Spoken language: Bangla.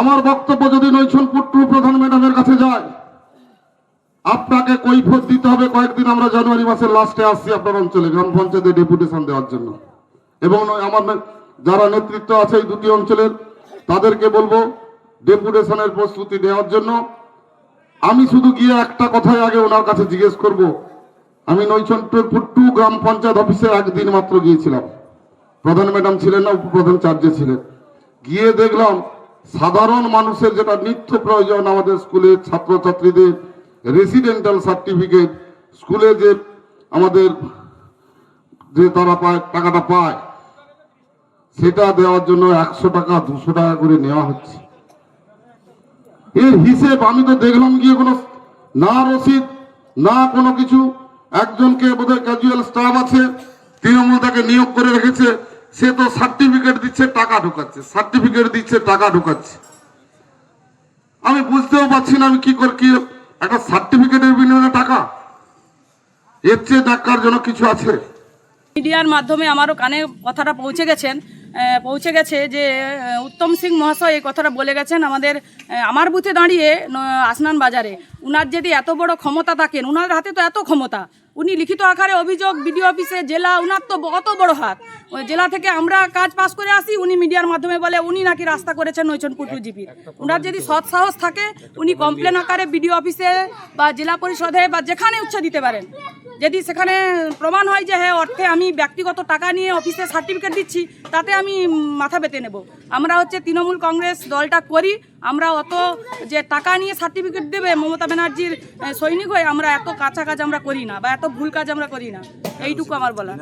আমার বক্তব্য যদি নৈছন পুট্টু প্রধান ম্যাডামের কাছে যায়, আপনাকে কৈফত দিতে হবে কয়েকদিন, আমরা জানুয়ারি মাসের লাস্টে আসছি আপনার অঞ্চলে, গ্রাম পঞ্চায়েতে ডেপুটেশন দেওয়ার জন্য। এবং আমার যারা নেতৃত্ব আছে এই দুটি অঞ্চলের, তাদেরকে বলব ডেপুটেশনের প্রস্তুতি নেওয়ার জন্য। আমি শুধু গিয়ে একটা কথাই আগে ওনার কাছে জিজ্ঞেস করব। আমি নৈচন্টুর পুট্টু গ্রাম পঞ্চায়েত অফিসে একদিন মাত্র গিয়েছিলাম। প্রধান ম্যাডাম ছিলেন না, উপপ্রধান চার্জে ছিলেন। গিয়ে দেখলাম সাধারণ মানুষের যেটা নিত্য প্রয়োজন আমাদের স্কুলের ছাত্রছাত্রীদের রেসিডেন্টাল সার্টিফিকেট স্কুলে যে আমাদের যে তারা পায়, টাকাটা পায়, সেটা দেওয়ার জন্য একশো টাকা, দুশো টাকা করে নেওয়া হচ্ছে। এর হিসেব আমি তো দেখলাম গিয়ে কোনো না রসিদ, না কোনো কিছু, একজনকে বোধহয় ক্যাজুয়াল স্টাফ আছে, তৃণমূল তাকে নিয়োগ করে রেখেছে। সে তো সার্টিফিকেট দিচ্ছে, টাকা ঢুকাচ্ছে। সার্টিফিকেট দিচ্ছে, টাকা ঢুকাচ্ছে। আমি বুঝতেও পারছি না আমি কি করি কি একটা সার্টিফিকেটের বিনিময়ে টাকা? এর চেয়ে ডাকার জন্য কিছু আছে? মিডিয়ার মাধ্যমে আমারও কানে কথাটা পৌঁছে গেছেন। পৌঁছে গেছে যে উত্তম সিং মহাশয় এই কথাটা বলে গেছেন আমাদের আমার বুথে দাঁড়িয়ে আসনান বাজারে। উনার যদি এত বড় ক্ষমতা থাকেন, উনার হাতে তো এত ক্ষমতা। উনি লিখিত আকারে অভিযোগ, বিডিও অফিসে, জেলা, উনার তো অত বড় হাত। জেলা থেকে আমরা কাজ পাস করে আসি, উনি মিডিয়ার মাধ্যমে বলে, উনি নাকি রাস্তা করেছেন নৈচনপুটু জিপির উনার যদি সৎ সাহস থাকে, উনি কমপ্লেন আকারে বিডিও অফিসে বা জেলা পরিষদে বা যেখানে উচ্চ দিতে পারেন। যদি সেখানে প্রমাণ হয় যে হ্যাঁ অর্থে আমি ব্যক্তিগত টাকা নিয়ে অফিসে সার্টিফিকেট দিচ্ছি, তাতে আমি মাথা পেতে নেব। আমরা হচ্ছে তৃণমূল কংগ্রেস দলটা করি, আমরা অত যে টাকা নিয়ে সার্টিফিকেট দেবে মমতা ব্যানার্জির সৈনিক হয়ে আমরা এত কাঁচা কাজ আমরা করি না বা এত ভুল কাজ আমরা করি না। এইটুকু আমার বলা